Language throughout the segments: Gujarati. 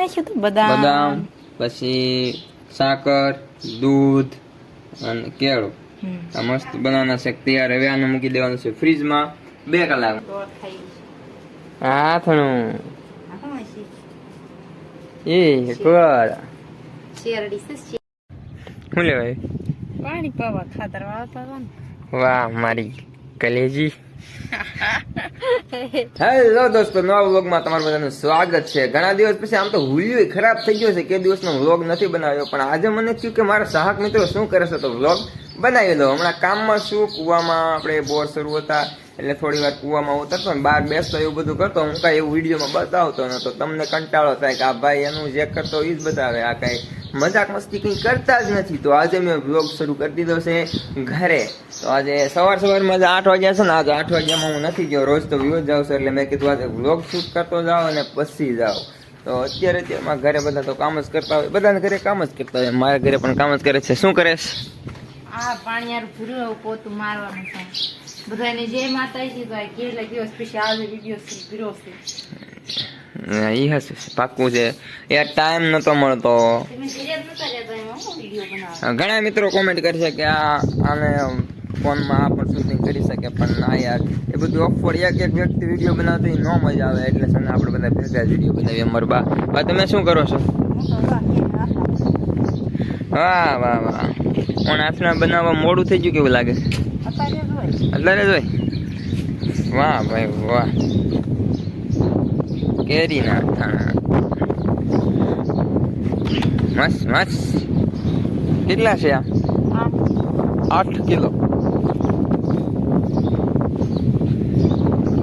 નાખ્યું હતું? બદામ. બદામ પછી સાકર દૂધ અને કેળું. આ મસ્ત બનાના શેક તૈયાર. હવે આને મૂકી દેવાનું છે ફ્રીજમાં. બે કલાક. આથણું એ કોર. શું લેવાય? પાણી પાવા ખાતર હતા વાહ મારી કલેજી. હેલો દોસ્તો, નવા વ્લોગમાં તમારું બધાનું સ્વાગત છે. ઘણા દિવસ પછી આમ તો હુલ્યું ખરાબ થઈ ગયો છે કે દિવસનો વ્લોગ નથી બનાવ્યો, પણ આજે મને થયું કે મારા સાહક મિત્રો શું કરે છે તો વ્લોગ બનાવી લો હમણાં કામમાં શું કૂવામાં આપણે બોર શરૂ હતા, એટલે થોડી વાર કૂવામાં ઉતરતો ને બહાર બેસતો એવું બધું કરતો. હું કાંઈ એવું વિડીયોમાં બતાવતો નતો તમને કંટાળો થાય કે આ ભાઈ એનું જે કરતો એ જ બતાવે. આ કાંઈ મજાક મસ્તી કંઈ કરતા જ નથી. તો આજે મેં વ્લોગ શરૂ કરી દીધો છે ઘરે. તો આજે સવાર સવારમાં જ આઠ વાગ્યા છે ને, આજે આઠ વાગ્યામાં હું નથી ગયો. રોજ તો વ્યૂ જાઉં છું એટલે મેં કીધું આજે વ્લોગ શૂટ કરતો જાઓ અને પછી જાઓ તો અત્યારે અત્યારમાં ઘરે બધા તો કામ જ કરતા હોય. બધાને ઘરે કામ જ કરતા હોય. મારા ઘરે પણ કામ જ કરે છે. શું કરે છે? આ પાણી યાર ભૂર્યું પોતું મારવાનું છે. બધાને જે માતાજી ભાઈ. કે કેટલા સ્પેશિયલ પછી શૂટ કર્યો છે. એ હશે. પાક્કું છે. યાર ટાઈમ નતો મળતો. ઘણા મિત્રો કોમેન્ટ કરશે કે આ આને ફોનમાં આ પણ શૂટિંગ કરી શકે પણ ના યાર. એ બધું ઓફર એક એક વ્યક્તિ વીડિયો બનાવતી ન મજા આવે. એટલે છે આપણે બધા ભેગા જ વીડિયો બનાવીએ મરબા બા. તમે શું કરો છો? વાહ વાહ વાહ. પણ આસના બનાવવા મોડું થઈ ગયું કેવું લાગે? અત્યારે જ હોય? વાહ ભાઈ વાહ. કેરી ના અથાણા મસ્ત મસ્ત કેટલા છે આ? આઠ કિલો.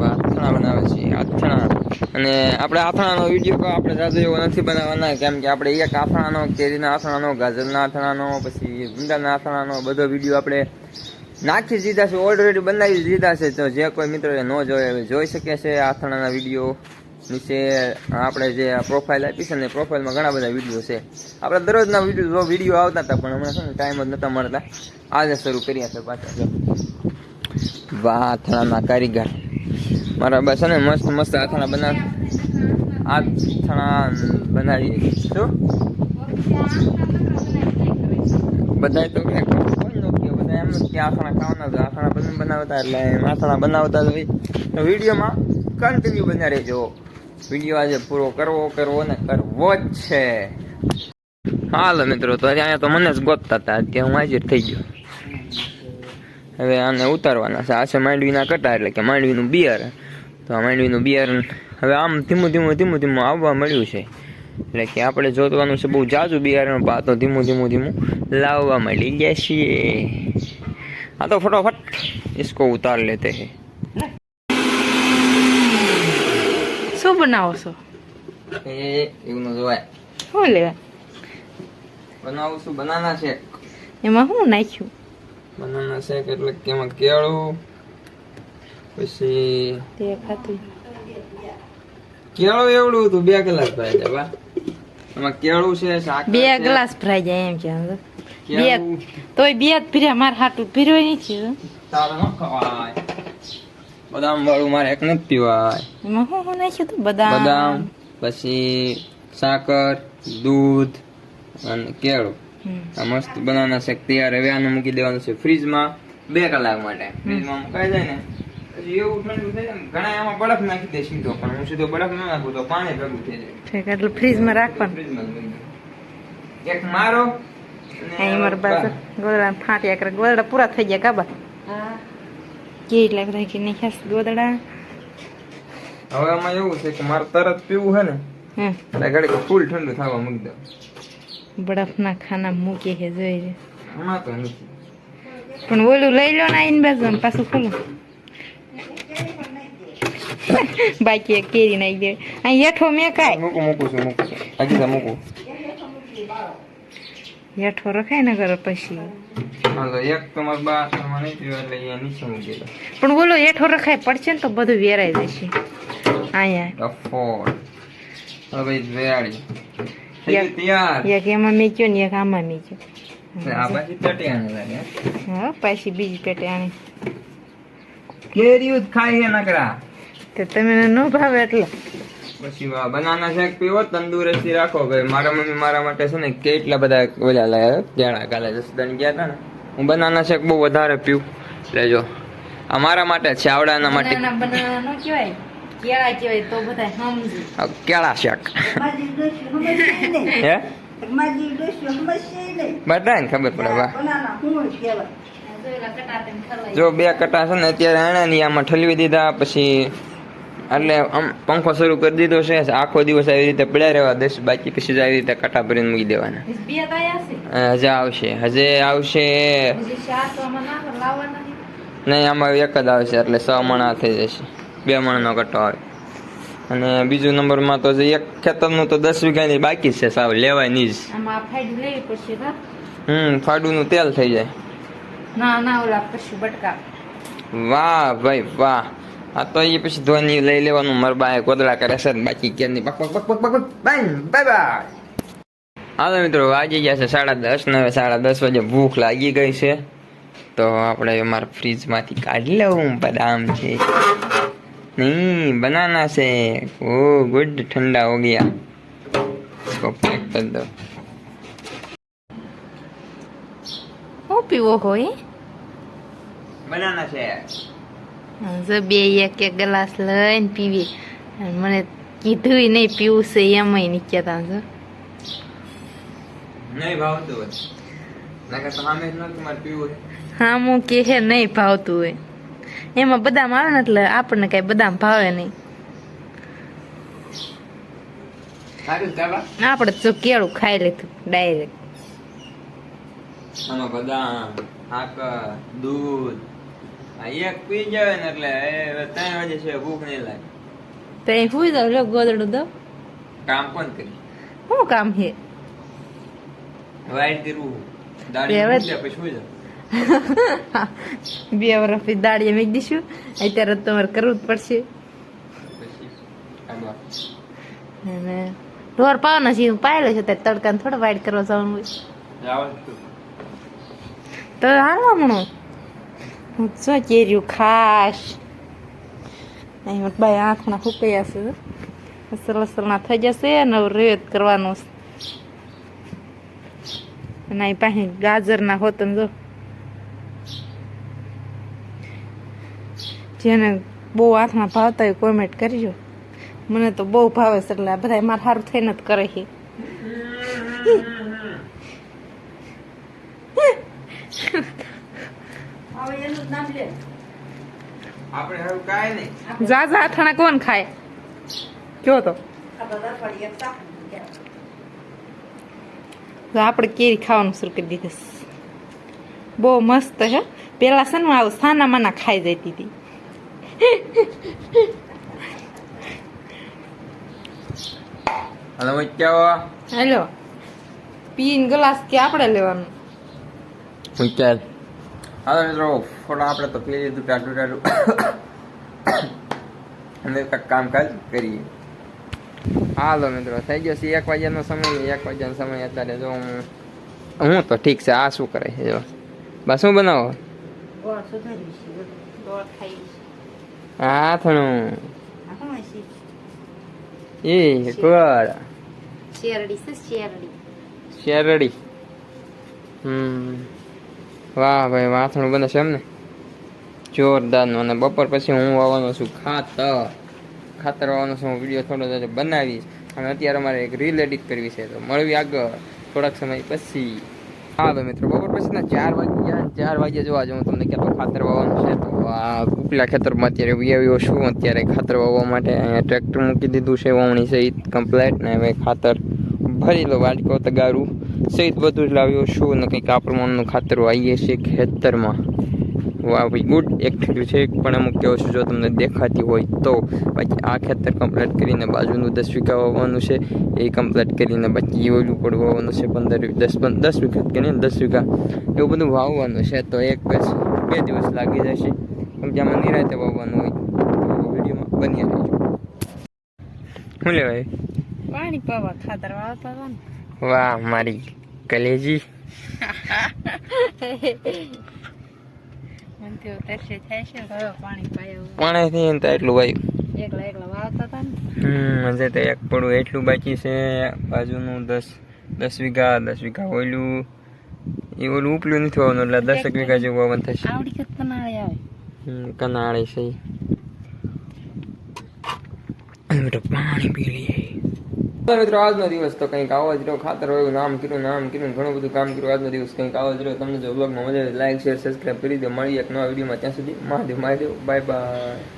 આથણા બનાવે છે આથણા અને આપણે આથણાનો વીડિયો આપણે જાજો એવો નથી બનાવવાના કેમ કે આપણે એક આથણાનો કેરીના આથણાનો ગાજરના આથણાનો પછી ગુંદાના આથણાનો બધો વીડિયો આપણે નાખી દીધા છે ઓલરેડી બનાવી દીધા છે તો જે કોઈ મિત્રોએ ન જોયે જોઈ શકે છે આથણાના વીડિયો. નીચે આપણે જે પ્રોફાઇલ આપી છે ને પ્રોફાઇલમાં ઘણા બધા વીડિયો છે. આપણે દરરોજના વીડિયો વીડિયો આવતા હતા, પણ હમણાં છે ને ટાઈમ જ નહોતા મળતા. આજે શરૂ કર્યા છે પાછા. વાહ અથાણાના કારીગર. મારા બસ ને મસ્ત મસ્ત અથાણા બના અથાણા બનાવી શું? બધા તો કે બધા એમ કે આથણા ખાવાના તો આથણા બનાવતા એટલે આથણા બનાવતા વિડીયોમાં કન્ટિન્યુ બન્યા રહેજો. વીડિયો આજે પૂરો કરવો કરવો ને કરવો જ છે. હાલો મિત્રો, તો અહીંયા તો મને જ ગોતતા હતા. કે હું હાજર થઈ ગયો. હવે આને ઉતારવાના છે. આ છે માંડવીના કટા, એટલે કે માંડવીનું બિયર. તો આ માંડવીનું બિયર હવે આમ ધીમું ધીમું ધીમું ધીમું આવવા મળ્યું છે. એટલે કે આપણે જોતવાનું છે બહુ જાજુ બિયારણ પાતો ધીમું ધીમું ધીમું લાવવા મળી ગયા છીએ. આ તો ફટોફટ ઇસકો ઉતાર લેતે હે શું બનાવો છો? એ એવું ન જોવાય. શું લેવા? બનાવું છું બનાના શેક એમાં શું નાખ્યું? બનાના શેક એટલે કે એમાં કેળું પછી તે ખાતું કેળું એવડું હતું બે કલાક ભરાય છે બા. એમાં કેળું છે સાકર બે ગ્લાસ ભરાઈ જાય એમ છે બે તોય બે જ ભર્યા મારે હાટું ભીરો નથી તારે ન ખવાય. બદામ વાળું મારે એક નથી પીવાય. એમાં શું શું નાખ્યું તું બદામ. બદામ પછી સાકર દૂધ અને કેળું. આ મસ્ત બનાના શેક તૈયાર હવે આને મૂકી દેવાનું છે ફ્રીજમાં બે કલાક માટે. ફ્રીજમાં મુકાઈ જાય ને એવું ઠંડુ થઈ જાય ઘણા એમાં બરફ નાખી દે સીધો પણ હું સીધો બરફ ન નાખું તો પાણી ભેગું થઈ જાય. ઠીક એટલે ફ્રીજમાં રાખવાનું. ફ્રીજમાં. એક મારો અહીં મારા બાજુ ફાટ્યા કરે. ગોદડા પૂરા થઈ ગયા કાબા કેટલા બધા કે નાખ્યા ગોદડા હવે આમાં એવું છે કે મારે તરત પીવું છે ને એટલે ઘડીક ફૂલ ઠંડુ થવા મૂકી દઉં. બરફના ખાના મૂકે છે જોઈ રે આમાં તો નથી. પણ ઓલું લઈ લો ને આઈને બાજુ પાછું ખોલું. બાકી એક કેરી નાખી દે. અહીં હેઠો મેં કાંઈ મૂકું મૂકું છું મૂકું છું. હજી મૂકું. હેઠો રખાય ને કરે પછી. પણ બોલો હેઠો રખાય પડશે ને તો બધું વેરાઈ જશે. તમે ન ભાવે એટલે. પછી બનાના શેક પીવો તંદુરસ્તી રાખો. ભાઈ મારા મમ્મી મારા માટે છે ને કેટલા બધા ઓલા લાયા કેળા કાલે જસદણ ગયા હતા ને. હું બનાના શેક બહુ વધારે પીવું લેજો આ મારા માટે છે આવડાના માટે. કેળા શેક. હે? બધા ને બધાને ખબર પડે વાહ. જો બે કટા છે ને અત્યારે એણે આમાં ઠલવી દીધા પછી એટલે આમ પંખો શરૂ કરી દીધો છે આખો દિવસ આવી રીતે પડ્યા રહેવા દસ બાકી પછી આવી રીતે કટા ભરીને મૂકી દેવાના. હજે આવશે હજે આવશે. નહીં આમાં એક જ આવશે એટલે છ મણા થઈ જશે. બે મણનો કટ્ટો આવે. અને બીજું નંબરમાં તો એક ખેતરનું તો દસ વીઘાની બાકી છે સાવ લેવાય નહીં જ. હમ ફાડુનું તેલ થઈ જાય. ના ના ઓલા બટકા. વાહ ભાઈ વાહ. આ તો એ પછી ધોની લઈ લેવાનું મારા બાએ કોદળા કરે છે ને બાકી ક્યારની પક પક પક પક પક બાય બાય હાલો મિત્રો વાગી ગયા છે સાડા દસ ને હવે સાડા દસ વાગે ભૂખ લાગી ગઈ છે તો આપણે અમારા ફ્રીજમાંથી કાઢી લઉં બદામ છે નહીં બનાના છે ઓ ગુડ ઠંડા હો ગયા इसको पैक कर दो હું પીવો હોય બનાના છે જો બે એક એક ગ્લાસ લઈને પીવી. અને મને કીધું નહીં પીવું છે એમય નહીં કહેતા જો. નહીં ભાવતું હોય. હા હું કે હે નહીં ભાવતું હોય. એમાં બદામ આવે ને એટલે આપણને કઈ બદામ ભાવે નહીં. આપણે તો કેળું ખાઈ લીધું ડાયરેક્ટ. બદામ દૂધ એક પી જાય ને એટલે એ ત્રણ વાગે છે ભૂખ નહીં લાગે. તો એ હુઈ જાવ લો ગોદડું દો કામ કોણ કરી? શું કામ છે વાઈટ કરવું દાડી હવે- પછી સુઈ જાવ. બે વર્ષ પછી દાડીએ મૂકી દઈશું. અત્યારે તમારે કરવું જ પડશે. અને ઢોર પાવાના છે પાયેલો છે ત્યારે તડકાને થોડો વાઈટ કરવા જવાનું હોય. તું તો હાલવા શું કેર્યું ખાશ અહીં મોટ બાઈ આંખના ફૂકાયા છે અસલ અસલના થઈ જશે ને હવે રેત કરવાનું છે અને અહીં પાસે ગાજરના હોત ને જો જેને બહુ આંખના ભાવતા હોય કોમેન્ટ કરજો મને તો બહુ ભાવે છે એટલે બધા મારે સારું થઈને જ કરે છે જ લે. આપણે હવે કાય નહીં. જા જા અથાણા કોણ ખાય? કયો તો? આપણે કેરી ખાવાનું શરૂ કરી દીધું. બહુ મસ્ત હે પેલા છે ને આવું સાના માના ખાઈ જતી હતી. હાલો હેલો. પીન ગ્લાસ કે આપણે લેવાનું? ચાલ હાલો મિત્રો ફોટો આપણે તો પી લીધું ટાટું ટાટું અને કાંઈક કામકાજ કરીએ. હાલો મિત્રો થઈ ગયો છે એક વાગ્યાનો સમય એક વાગ્યાનો સમય અત્યારે જો હું હું તો ઠીક છે આ શું કરે છે જો. બસ શું બનાવો? હા છે? એ શેરડી શેરડી? શેરડી. હમ. વાહ, ભાઈ વાથણું બને છે એમ ને? જોરદારનું અને બપોર પછી હું વાવવાનો છું ખાતર. ખાતર વાવવાનો છું હું વીડિયો થોડો થોડો બનાવીશ. અને અત્યારે મારે એક રીલ એડિટ કરવી છે, તો મળવી આગળ થોડાક સમય પછી. હા, તો મિત્રો, બપોર પછીના ચાર વાગ્યા ચાર વાગ્યા જોવા જો હું તમને કહેતો ખાતર વાવવાનું છે. તો આ ઉપલા ખેતરમાં અત્યારે આવ્યો છું. અત્યારે ખાતર વાવવા માટે અહીંયા ટ્રેક્ટર મૂકી દીધું છે, વાવણી સહિત કમ્પ્લેટ ને હવે ખાતર ભરી લો વાટકો તગારું. સહિત બધું જ લાવ્યો છું ને કંઈક આ પ્રમાણનું ખાતર આવીએ છીએ ખેતરમાં. વાહ, ભાઈ, ગુડ. એક થયું છે પણ અમુક કેવો છું, જો તમને દેખાતી હોય તો. બાકી આ ખેતર કમ્પ્લીટ કરીને બાજુનું દસ વીઘા વાવવાનું છે. એ કમ્પ્લીટ કરીને બાકી ઓલું પણ વાવવાનું છે, પંદર દસ દસ વીઘા કરીને દસ વીઘા. એવું બધું વાવવાનું છે તો એક બે દિવસ લાગી જશે. કેમ કે આમાં નિરાતે વાવવાનું હોય. વિડીયોમાં બની રહેજો. શું લેવાય? પાણી પાવા ખાતર વાળા વાહ મારી કલેજી. પાણીથી તો એટલું વાયું. એકલા એકલા વાવતા હતા ને. હમ તો એક પડું એટલું બાકી છે બાજુનું દસ દસ વીઘા દસ વીઘા ઓલું એ ઓલું ઉપલું નથી વાવવાનું એટલે દસેક વીઘા જેવું વાવન થશે. આવડી કનાળી આવે? કનાળી છે પાણી પી લઈએ. મિત્રો આજનો દિવસ તો કંઈક આવો જ રહ્યો. ખાતર હોય નામ કર્યું નામ કર્યું, ઘણું બધું કામ કર્યું. આજનો દિવસ કંઈક આવો જ રહ્યો. તમને જો બ્લોગમાં મજા લાઈક શેર સબસ્ક્રાઈબ કરી દો. મળીએ એક નવા વિડીયોમાં ત્યાં સુધી મહાદેવ મહાદેવ બાય બાય